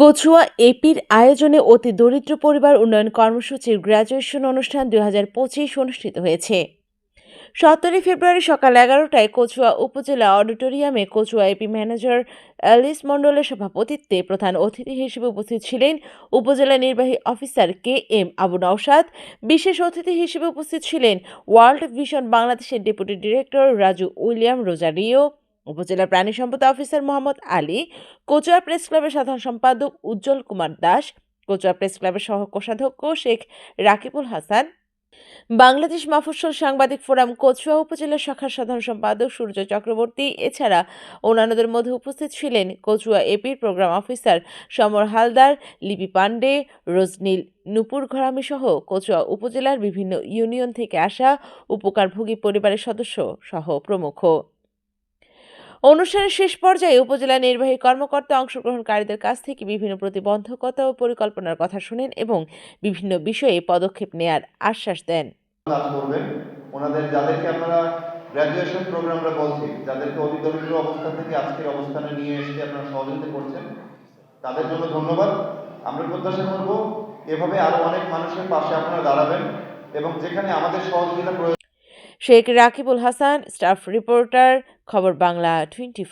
কচুয়া এপির আয়োজনে অতি দরিদ্র পরিবার উন্নয়ন কর্মসূচির গ্র্যাজুয়েশন অনুষ্ঠান দুই হাজার পঁচিশ অনুষ্ঠিত হয়েছে। সতেরোই ফেব্রুয়ারি সকাল এগারোটায় কচুয়া উপজেলা অডিটোরিয়ামে কচুয়া এপি ম্যানেজার অ্যালিস মণ্ডলের সভাপতিত্বে প্রধান অতিথি হিসেবে উপস্থিত ছিলেন উপজেলা নির্বাহী officer K M Abu Naushad. বিশেষ অতিথি হিসেবে উপস্থিত ছিলেন ওয়ার্ল্ড ভিশন বাংলাদেশের deputy director Raju William Rozario. উপজেলা প্রাণী সম্পদ অফিসার মোহাম্মদ আলী কচুয়া প্রেস ক্লাবের সাধারণ সম্পাদক উজ্জ্বল কুমার দাস কচুয়া প্রেস ক্লাবের সহ কোষাধ্যক্ষ শেখ রাকিবুল হাসান, বাংলাদেশ মফস্বল সাংবাদিক ফোরাম কচুয়া উপজেলা শাখার সাধারণ সম্পাদক সূর্য চক্রবর্তী, এছাড়া অন্যান্যদের মধ্যে উপস্থিত ছিলেন কচুয়া এপির প্রোগ্রাম অফিসার সমর হালদার, লিপি পান্ডে রজনীল নুপুর ঘরামি সহ কচুয়া উপজেলার বিভিন্ন ইউনিয়ন থেকে আসা উপকারভোগী পরিবারের সদস্য সহ প্রমুখ। অনুষ্ঠানের শেষ পর্যায়ে উপজেলা নির্বাহী কর্মকর্তা অংশগ্রহণকারীদের কাছ থেকে বিভিন্ন প্রতিবন্ধকতা ও পরিকল্পনার কথা শুনেন এবং বিভিন্ন বিষয়ে পদক্ষেপ নেয়ার আশ্বাস দেন। ওনাদের যাদেরকে আপনারা গ্র্যাজুয়েশন প্রোগ্রামরা বলছি যাদেরকে অতি অবস্থা থেকে আজকের অবস্থানে নিয়ে এসে আপনারা সহযোগিতা করছেন, তাদের জন্য ধন্যবাদ। আমরা প্রত্যাশা করব এভাবে আরও অনেক মানুষের পাশে আপনারা দাঁড়াবেন এবং যেখানে আমাদের সহযোগিতা প্রয়োজন Sheikh Rakibul Hasan staff reporter Khobor Bangla twenty